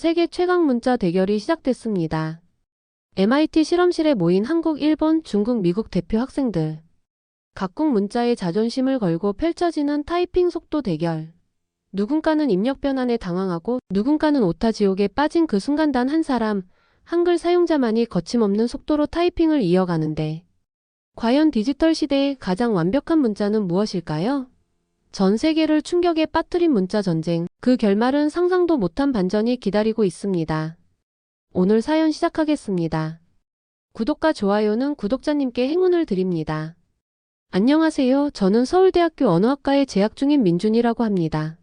세계 최강 문자 대결이 시작됐습니다. MIT 실험실에 모인 한국, 일본, 중국, 미국 대표 학생들. 각국 문자의 자존심을 걸고 펼쳐지는 타이핑 속도 대결. 누군가는 입력 변환에 당황하고 누군가는 오타 지옥에 빠진 그 순간 단 한 사람, 한글 사용자만이 거침없는 속도로 타이핑을 이어가는데 과연 디지털 시대의 가장 완벽한 문자는 무엇일까요? 전 세계를 충격에 빠뜨린 문자 전쟁, 그 결말은 상상도 못한 반전이 기다리고 있습니다. 오늘 사연 시작하겠습니다. 구독과 좋아요는 구독자님께 행운을 드립니다. 안녕하세요. 저는 서울대학교 언어학과에 재학 중인 민준이라고 합니다.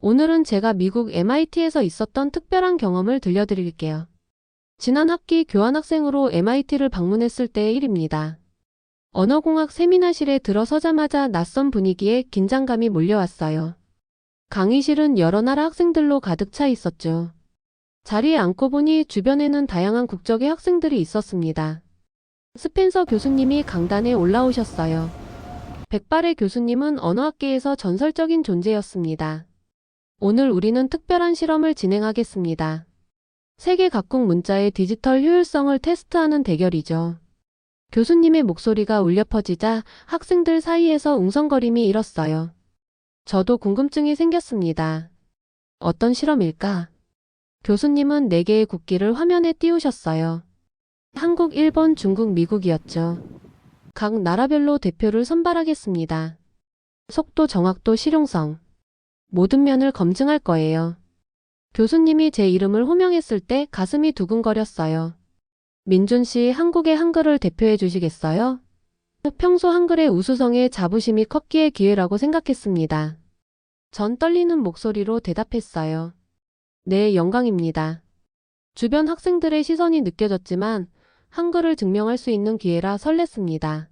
오늘은 제가 미국 MIT에서 있었던 특별한 경험을 들려드릴게요. 지난 학기 교환학생으로 MIT를 방문했을 때의 일입니다. 언어공학 세미나실에 들어서자마자 낯선 분위기에 긴장감이 몰려왔어요. 강의실은 여러 나라 학생들로 가득 차 있었죠. 자리에 앉고 보니 주변에는 다양한 국적의 학생들이 있었습니다. 스펜서 교수님이 강단에 올라오셨어요. 백발의 교수님은 언어학계에서 전설적인 존재였습니다. 오늘 우리는 특별한 실험을 진행하겠습니다. 세계 각국 문자의 디지털 효율성을 테스트하는 대결이죠. 교수님의 목소리가 울려 퍼지자 학생들 사이에서 웅성거림이 일었어요. 저도 궁금증이 생겼습니다. 어떤 실험일까? 교수님은 네 개의 국기를 화면에 띄우셨어요. 한국, 일본, 중국, 미국이었죠. 각 나라별로 대표를 선발하겠습니다. 속도, 정확도, 실용성. 모든 면을 검증할 거예요. 교수님이 제 이름을 호명했을 때 가슴이 두근거렸어요. 민준 씨 한국의 한글을 대표해 주시겠어요? 평소 한글의 우수성에 자부심이 컸기에 기회라고 생각했습니다. 전 떨리는 목소리로 대답했어요. 네, 영광입니다. 주변 학생들의 시선이 느껴졌지만 한글을 증명할 수 있는 기회라 설렜습니다.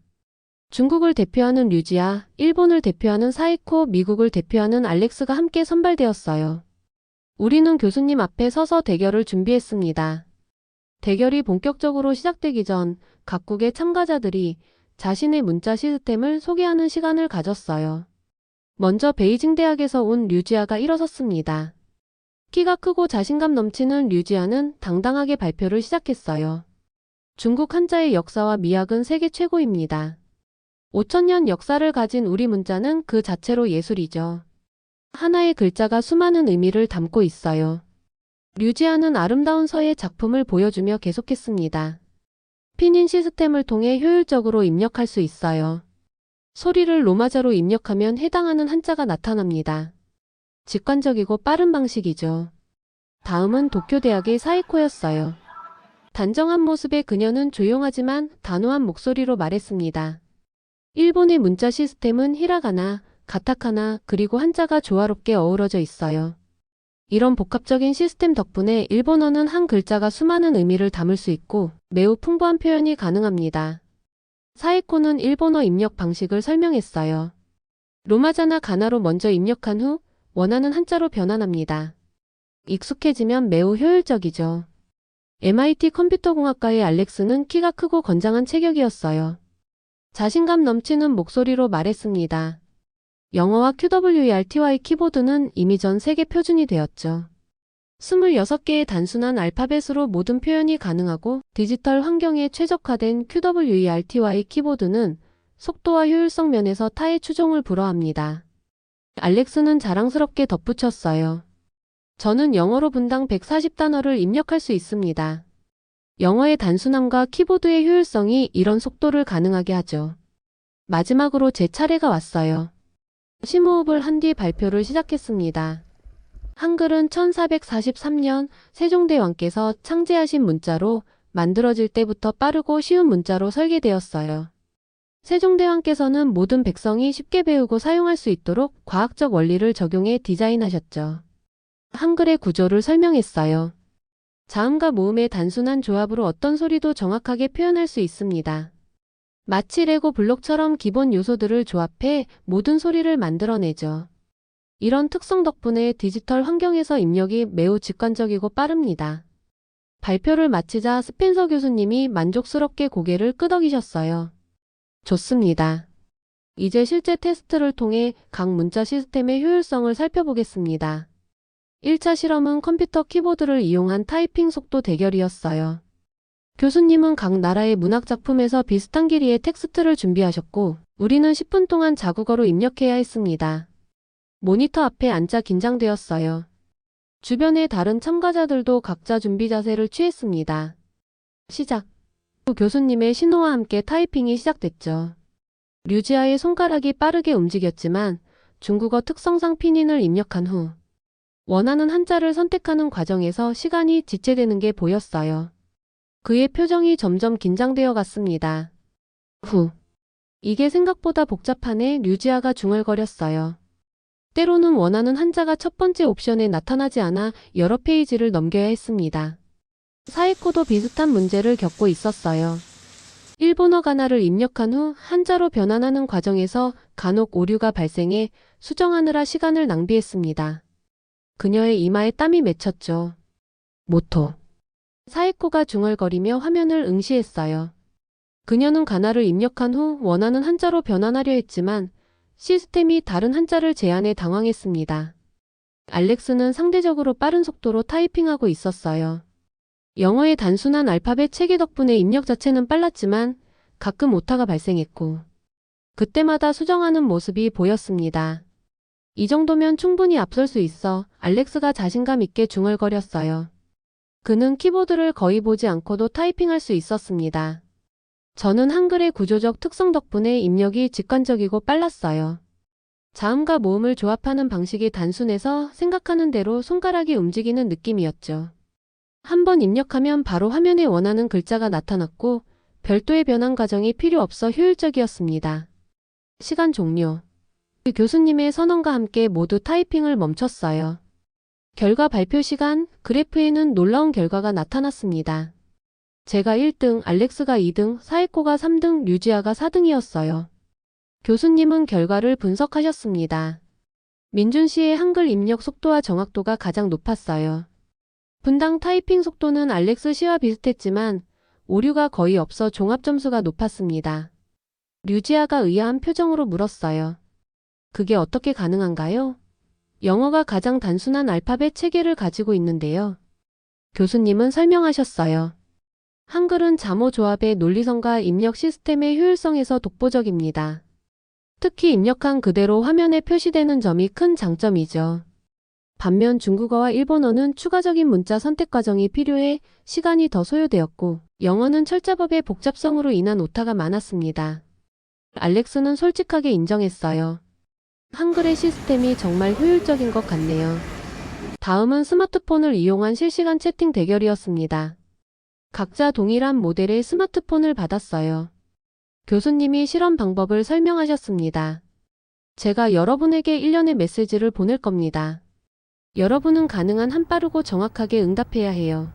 중국을 대표하는 류지아, 일본을 대표하는 사이코, 미국을 대표하는 알렉스가 함께 선발되었어요. 우리는 교수님 앞에 서서 대결을 준비했습니다. 대결이 본격적으로 시작되기 전 각국의 참가자들이 자신의 문자 시스템을 소개하는 시간을 가졌어요. 먼저 베이징 대학에서 온 류지아가 일어섰습니다. 키가 크고 자신감 넘치는 류지아는 당당하게 발표를 시작했어요. 중국 한자의 역사와 미학은 세계 최고입니다. 5천년 역사를 가진 우리 문자는 그 자체로 예술이죠. 하나의 글자가 수많은 의미를 담고 있어요. 류지아는 아름다운 서예 작품을 보여주며 계속했습니다. 피닌 시스템을 통해 효율적으로 입력할 수 있어요. 소리를 로마자로 입력하면 해당하는 한자가 나타납니다. 직관적이고 빠른 방식이죠. 다음은 도쿄대학의 사이코였어요. 단정한 모습의 그녀는 조용하지만 단호한 목소리로 말했습니다. 일본의 문자 시스템은 히라가나, 가타카나, 그리고 한자가 조화롭게 어우러져 있어요. 이런 복합적인 시스템 덕분에 일본어는 한 글자가 수많은 의미를 담을 수 있고 매우 풍부한 표현이 가능합니다. 사이코는 일본어 입력 방식을 설명했어요. 로마자나 가나로 먼저 입력한 후 원하는 한자로 변환합니다. 익숙해지면 매우 효율적이죠. MIT 컴퓨터공학과의 알렉스는 키가 크고 건장한 체격이었어요. 자신감 넘치는 목소리로 말했습니다. 영어와 QWERTY 키보드는 이미 전 세계 표준이 되었죠. 26개의 단순한 알파벳으로 모든 표현이 가능하고 디지털 환경에 최적화된 QWERTY 키보드는 속도와 효율성 면에서 타의 추종을 불허합니다. 알렉스는 자랑스럽게 덧붙였어요. 저는 영어로 분당 140단어를 입력할 수 있습니다. 영어의 단순함과 키보드의 효율성이 이런 속도를 가능하게 하죠. 마지막으로 제 차례가 왔어요. 심호흡을 한 뒤 발표를 시작했습니다. 한글은 1443년 세종대왕께서 창제하신 문자로 만들어질 때부터 빠르고 쉬운 문자로 설계되었어요. 세종대왕께서는 모든 백성이 쉽게 배우고 사용할 수 있도록 과학적 원리를 적용해 디자인하셨죠. 한글의 구조를 설명했어요. 자음과 모음의 단순한 조합으로 어떤 소리도 정확하게 표현할 수 있습니다. 마치 레고 블록처럼 기본 요소들을 조합해 모든 소리를 만들어내죠. 이런 특성 덕분에 디지털 환경에서 입력이 매우 직관적이고 빠릅니다. 발표를 마치자 스펜서 교수님이 만족스럽게 고개를 끄덕이셨어요. 좋습니다. 이제 실제 테스트를 통해 각 문자 시스템의 효율성을 살펴보겠습니다. 1차 실험은 컴퓨터 키보드를 이용한 타이핑 속도 대결이었어요. 교수님은 각 나라의 문학 작품에서 비슷한 길이의 텍스트를 준비하셨고, 우리는 10분 동안 자국어로 입력해야 했습니다. 모니터 앞에 앉아 긴장되었어요. 주변의 다른 참가자들도 각자 준비 자세를 취했습니다. 시작. 후 교수님의 신호와 함께 타이핑이 시작됐죠. 류지아의 손가락이 빠르게 움직였지만 중국어 특성상 피닌을 입력한 후 원하는 한자를 선택하는 과정에서 시간이 지체되는 게 보였어요. 그의 표정이 점점 긴장되어 갔습니다. 후. 이게 생각보다 복잡하네 류지아가 중얼거렸어요. 때로는 원하는 한자가 첫 번째 옵션에 나타나지 않아 여러 페이지를 넘겨야 했습니다. 사이코도 비슷한 문제를 겪고 있었어요. 일본어 가나를 입력한 후 한자로 변환하는 과정에서 간혹 오류가 발생해 수정하느라 시간을 낭비했습니다. 그녀의 이마에 땀이 맺혔죠. 모토. 사이코가 중얼거리며 화면을 응시했어요. 그녀는 가나를 입력한 후 원하는 한자로 변환하려 했지만 시스템이 다른 한자를 제안해 당황했습니다. 알렉스는 상대적으로 빠른 속도로 타이핑하고 있었어요. 영어의 단순한 알파벳 체계 덕분에 입력 자체는 빨랐지만 가끔 오타가 발생했고 그때마다 수정하는 모습이 보였습니다. 이 정도면 충분히 앞설 수 있어 알렉스가 자신감 있게 중얼거렸어요. 그는 키보드를 거의 보지 않고도 타이핑할 수 있었습니다. 저는 한글의 구조적 특성 덕분에 입력이 직관적이고 빨랐어요. 자음과 모음을 조합하는 방식이 단순해서 생각하는 대로 손가락이 움직이는 느낌이었죠. 한번 입력하면 바로 화면에 원하는 글자가 나타났고 별도의 변환 과정이 필요 없어 효율적이었습니다. 시간 종료. 그 교수님의 선언과 함께 모두 타이핑을 멈췄어요. 결과 발표 시간, 그래프에는 놀라운 결과가 나타났습니다. 제가 1등, 알렉스가 2등, 사이코가 3등, 류지아가 4등이었어요. 교수님은 결과를 분석하셨습니다. 민준 씨의 한글 입력 속도와 정확도가 가장 높았어요. 분당 타이핑 속도는 알렉스 씨와 비슷했지만 오류가 거의 없어 종합 점수가 높았습니다. 류지아가 의아한 표정으로 물었어요. 그게 어떻게 가능한가요? 영어가 가장 단순한 알파벳 체계를 가지고 있는데요. 교수님은 설명하셨어요. 한글은 자모 조합의 논리성과 입력 시스템의 효율성에서 독보적입니다. 특히 입력한 그대로 화면에 표시되는 점이 큰 장점이죠. 반면 중국어와 일본어는 추가적인 문자 선택 과정이 필요해 시간이 더 소요되었고, 영어는 철자법의 복잡성으로 인한 오타가 많았습니다. 알렉스는 솔직하게 인정했어요. 한글의 시스템이 정말 효율적인 것 같네요. 다음은 스마트폰을 이용한 실시간 채팅 대결이었습니다. 각자 동일한 모델의 스마트폰을 받았어요. 교수님이 실험 방법을 설명하셨습니다. 제가 여러분에게 일련의 메시지를 보낼 겁니다. 여러분은 가능한 한 빠르고 정확하게 응답해야 해요.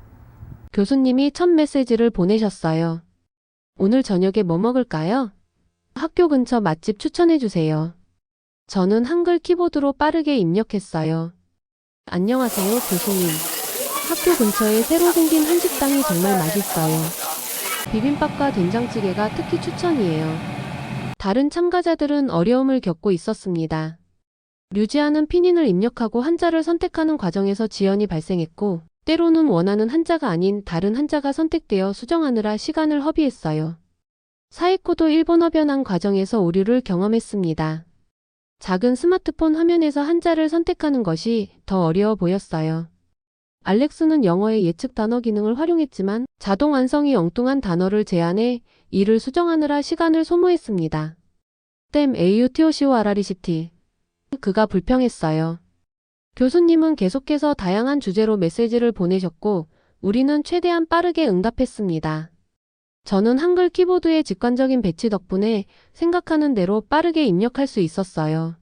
교수님이 첫 메시지를 보내셨어요. 오늘 저녁에 뭐 먹을까요? 학교 근처 맛집 추천해 주세요. 저는 한글 키보드로 빠르게 입력했어요. 안녕하세요, 교수님. 학교 근처에 새로 생긴 한식당이 정말 맛있어요. 비빔밥과 된장찌개가 특히 추천이에요. 다른 참가자들은 어려움을 겪고 있었습니다. 류지아는 피닌을 입력하고 한자를 선택하는 과정에서 지연이 발생했고, 때로는 원하는 한자가 아닌 다른 한자가 선택되어 수정하느라 시간을 허비했어요. 사이코도 일본어 변환 과정에서 오류를 경험했습니다. 작은 스마트폰 화면에서 한자를 선택하는 것이 더 어려워 보였어요. 알렉스는 영어의 예측 단어 기능을 활용했지만 자동 완성이 엉뚱한 단어를 제안해 이를 수정하느라 시간을 소모했습니다. 댐 AUTOCO 아라리시티. 그가 불평했어요. 교수님은 계속해서 다양한 주제로 메시지를 보내셨고 우리는 최대한 빠르게 응답했습니다. 저는 한글 키보드의 직관적인 배치 덕분에 생각하는 대로 빠르게 입력할 수 있었어요.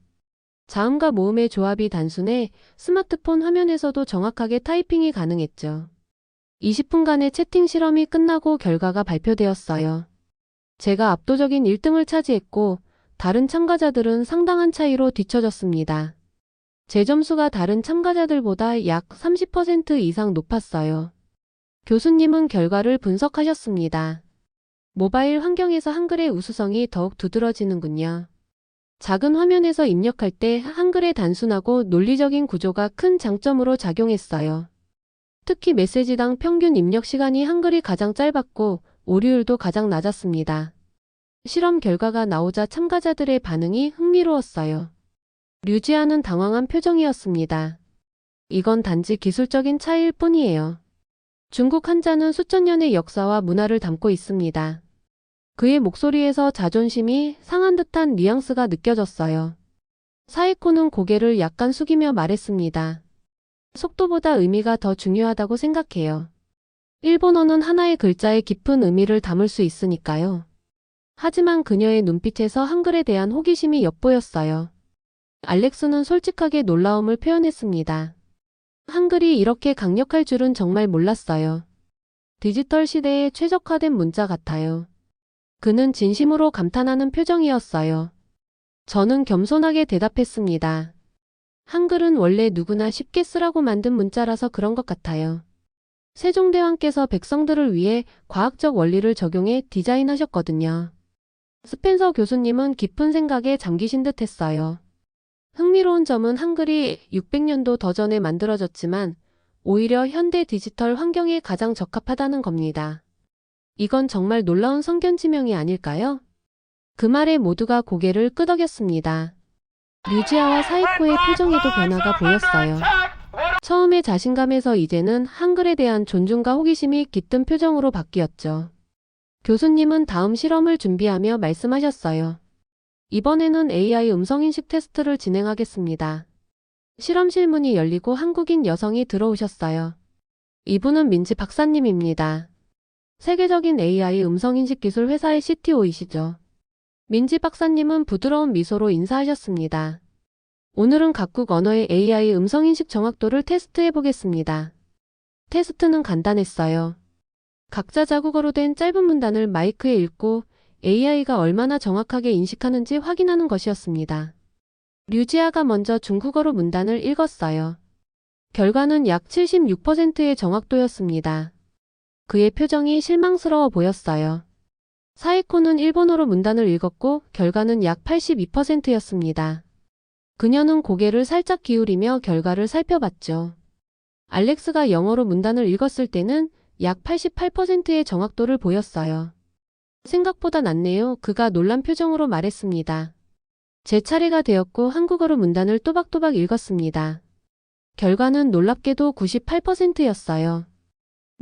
자음과 모음의 조합이 단순해 스마트폰 화면에서도 정확하게 타이핑이 가능했죠. 20분간의 채팅 실험이 끝나고 결과가 발표되었어요. 제가 압도적인 1등을 차지했고 다른 참가자들은 상당한 차이로 뒤처졌습니다. 제 점수가 다른 참가자들보다 약 30% 이상 높았어요. 교수님은 결과를 분석하셨습니다. 모바일 환경에서 한글의 우수성이 더욱 두드러지는군요. 작은 화면에서 입력할 때 한글의 단순하고 논리적인 구조가 큰 장점으로 작용했어요. 특히 메시지당 평균 입력 시간이 한글이 가장 짧았고 오류율도 가장 낮았습니다. 실험 결과가 나오자 참가자들의 반응이 흥미로웠어요. 류지아는 당황한 표정이었습니다. 이건 단지 기술적인 차이일 뿐이에요. 중국 한자는 수천 년의 역사와 문화를 담고 있습니다. 그의 목소리에서 자존심이 상한 듯한 뉘앙스가 느껴졌어요. 사이코는 고개를 약간 숙이며 말했습니다. 속도보다 의미가 더 중요하다고 생각해요. 일본어는 하나의 글자에 깊은 의미를 담을 수 있으니까요. 하지만 그녀의 눈빛에서 한글에 대한 호기심이 엿보였어요. 알렉스는 솔직하게 놀라움을 표현했습니다. 한글이 이렇게 강력할 줄은 정말 몰랐어요. 디지털 시대에 최적화된 문자 같아요. 그는 진심으로 감탄하는 표정이었어요. 저는 겸손하게 대답했습니다. 한글은 원래 누구나 쉽게 쓰라고 만든 문자라서 그런 것 같아요. 세종대왕께서 백성들을 위해 과학적 원리를 적용해 디자인하셨거든요. 스펜서 교수님은 깊은 생각에 잠기신 듯 했어요. 흥미로운 점은 한글이 600년도 더 전에 만들어졌지만 오히려 현대 디지털 환경에 가장 적합하다는 겁니다. 이건 정말 놀라운 성견지명이 아닐까요? 그 말에 모두가 고개를 끄덕였습니다. 류지아와 사이코의 표정에도 변화가 보였어요. 처음에 자신감에서 이제는 한글에 대한 존중과 호기심이 깃든 표정으로 바뀌었죠. 교수님은 다음 실험을 준비하며 말씀하셨어요. 이번에는 AI 음성인식 테스트를 진행하겠습니다. 실험실 문이 열리고 한국인 여성이 들어오셨어요. 이분은 민지 박사님입니다. 세계적인 AI 음성인식 기술 회사의 CTO이시죠. 민지 박사님은 부드러운 미소로 인사하셨습니다. 오늘은 각국 언어의 AI 음성인식 정확도를 테스트해 보겠습니다. 테스트는 간단했어요. 각자 자국어로 된 짧은 문단을 마이크에 읽고 AI가 얼마나 정확하게 인식하는지 확인하는 것이었습니다. 류지아가 먼저 중국어로 문단을 읽었어요. 결과는 약 76%의 정확도였습니다. 그의 표정이 실망스러워 보였어요. 사이코는 일본어로 문단을 읽었고 결과는 약 82%였습니다. 그녀는 고개를 살짝 기울이며 결과를 살펴봤죠. 알렉스가 영어로 문단을 읽었을 때는 약 88%의 정확도를 보였어요. 생각보다 낫네요. 그가 놀란 표정으로 말했습니다. 제 차례가 되었고 한국어로 문단을 또박또박 읽었습니다. 결과는 놀랍게도 98%였어요.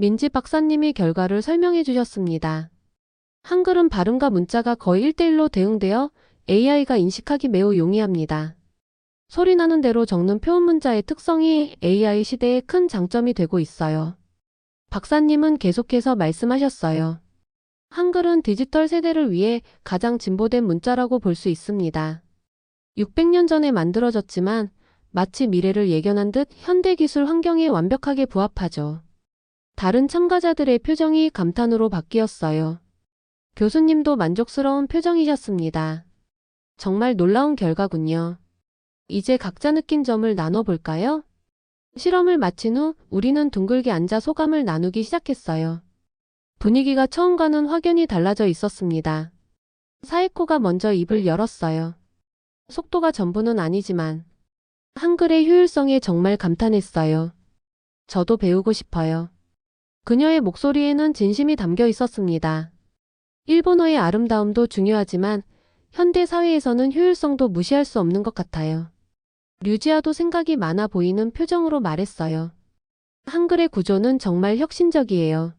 민지 박사님이 결과를 설명해 주셨습니다. 한글은 발음과 문자가 거의 1대1로 대응되어 AI가 인식하기 매우 용이합니다. 소리 나는 대로 적는 표현 문자의 특성이 AI 시대의 큰 장점이 되고 있어요. 박사님은 계속해서 말씀하셨어요. 한글은 디지털 세대를 위해 가장 진보된 문자라고 볼 수 있습니다. 600년 전에 만들어졌지만 마치 미래를 예견한 듯 현대 기술 환경에 완벽하게 부합하죠. 다른 참가자들의 표정이 감탄으로 바뀌었어요. 교수님도 만족스러운 표정이셨습니다. 정말 놀라운 결과군요. 이제 각자 느낀 점을 나눠볼까요? 실험을 마친 후 우리는 둥글게 앉아 소감을 나누기 시작했어요. 분위기가 처음과는 확연히 달라져 있었습니다. 사이코가 먼저 입을 열었어요. 속도가 전부는 아니지만 한글의 효율성에 정말 감탄했어요. 저도 배우고 싶어요. 그녀의 목소리에는 진심이 담겨 있었습니다. 일본어의 아름다움도 중요하지만 현대 사회에서는 효율성도 무시할 수 없는 것 같아요. 류지아도 생각이 많아 보이는 표정으로 말했어요. 한글의 구조는 정말 혁신적이에요.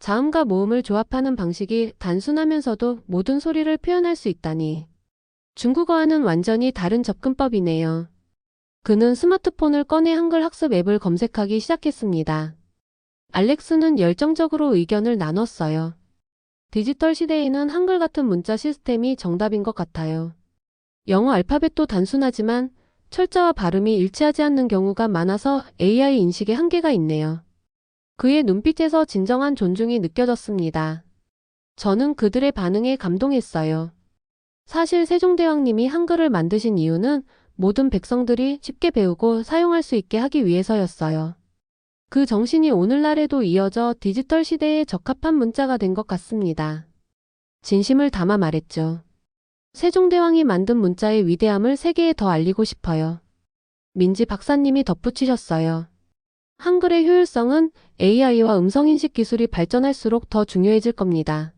자음과 모음을 조합하는 방식이 단순하면서도 모든 소리를 표현할 수 있다니. 중국어와는 완전히 다른 접근법이네요. 그는 스마트폰을 꺼내 한글 학습 앱을 검색하기 시작했습니다. 알렉스는 열정적으로 의견을 나눴어요. 디지털 시대에는 한글 같은 문자 시스템이 정답인 것 같아요. 영어 알파벳도 단순하지만 철자와 발음이 일치하지 않는 경우가 많아서 AI 인식에 한계가 있네요. 그의 눈빛에서 진정한 존중이 느껴졌습니다. 저는 그들의 반응에 감동했어요. 사실 세종대왕님이 한글을 만드신 이유는 모든 백성들이 쉽게 배우고 사용할 수 있게 하기 위해서였어요. 그 정신이 오늘날에도 이어져 디지털 시대에 적합한 문자가 된 것 같습니다. 진심을 담아 말했죠. 세종대왕이 만든 문자의 위대함을 세계에 더 알리고 싶어요. 민지 박사님이 덧붙이셨어요. 한글의 효율성은 AI와 음성인식 기술이 발전할수록 더 중요해질 겁니다.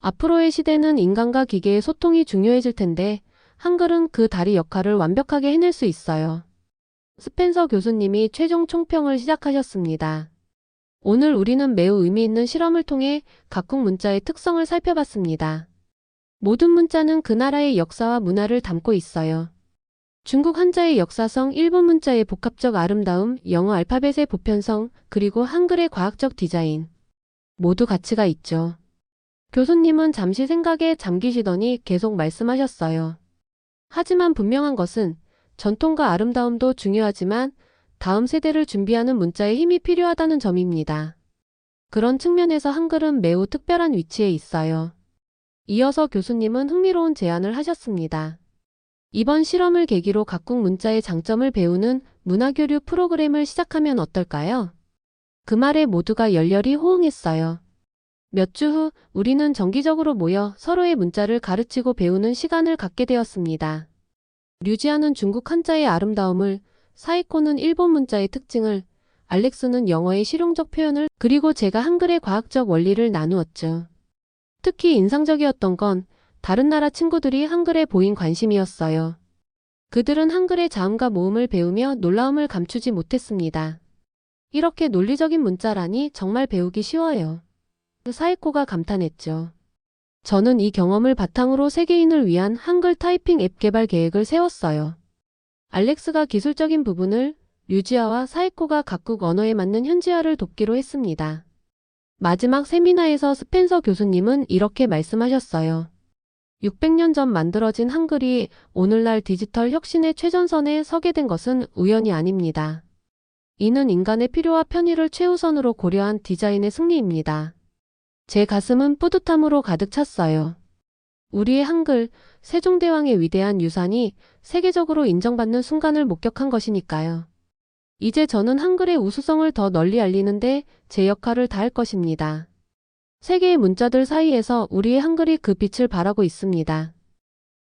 앞으로의 시대는 인간과 기계의 소통이 중요해질 텐데 한글은 그 다리 역할을 완벽하게 해낼 수 있어요. 스펜서 교수님이 최종 총평을 시작하셨습니다. 오늘 우리는 매우 의미 있는 실험을 통해 각국 문자의 특성을 살펴봤습니다. 모든 문자는 그 나라의 역사와 문화를 담고 있어요. 중국 한자의 역사성, 일본 문자의 복합적 아름다움, 영어 알파벳의 보편성, 그리고 한글의 과학적 디자인. 모두 가치가 있죠. 교수님은 잠시 생각에 잠기시더니 계속 말씀하셨어요. 하지만 분명한 것은 전통과 아름다움도 중요하지만 다음 세대를 준비하는 문자의 힘이 필요하다는 점입니다. 그런 측면에서 한글은 매우 특별한 위치에 있어요. 이어서 교수님은 흥미로운 제안을 하셨습니다. 이번 실험을 계기로 각국 문자의 장점을 배우는 문화교류 프로그램을 시작하면 어떨까요? 그 말에 모두가 열렬히 호응했어요. 몇 주 후 우리는 정기적으로 모여 서로의 문자를 가르치고 배우는 시간을 갖게 되었습니다. 류지아는 중국 한자의 아름다움을, 사이코는 일본 문자의 특징을, 알렉스는 영어의 실용적 표현을, 그리고 제가 한글의 과학적 원리를 나누었죠. 특히 인상적이었던 건 다른 나라 친구들이 한글에 보인 관심이었어요. 그들은 한글의 자음과 모음을 배우며 놀라움을 감추지 못했습니다. 이렇게 논리적인 문자라니 정말 배우기 쉬워요. 사이코가 감탄했죠. 저는 이 경험을 바탕으로 세계인을 위한 한글 타이핑 앱 개발 계획을 세웠어요. 알렉스가 기술적인 부분을, 류지아와 사이코가 각국 언어에 맞는 현지화를 돕기로 했습니다. 마지막 세미나에서 스펜서 교수님은 이렇게 말씀하셨어요. 600년 전 만들어진 한글이 오늘날 디지털 혁신의 최전선에 서게 된 것은 우연이 아닙니다. 이는 인간의 필요와 편의를 최우선으로 고려한 디자인의 승리입니다. 제 가슴은 뿌듯함으로 가득 찼어요. 우리의 한글, 세종대왕의 위대한 유산이 세계적으로 인정받는 순간을 목격한 것이니까요. 이제 저는 한글의 우수성을 더 널리 알리는데 제 역할을 다할 것입니다. 세계의 문자들 사이에서 우리의 한글이 그 빛을 발하고 있습니다.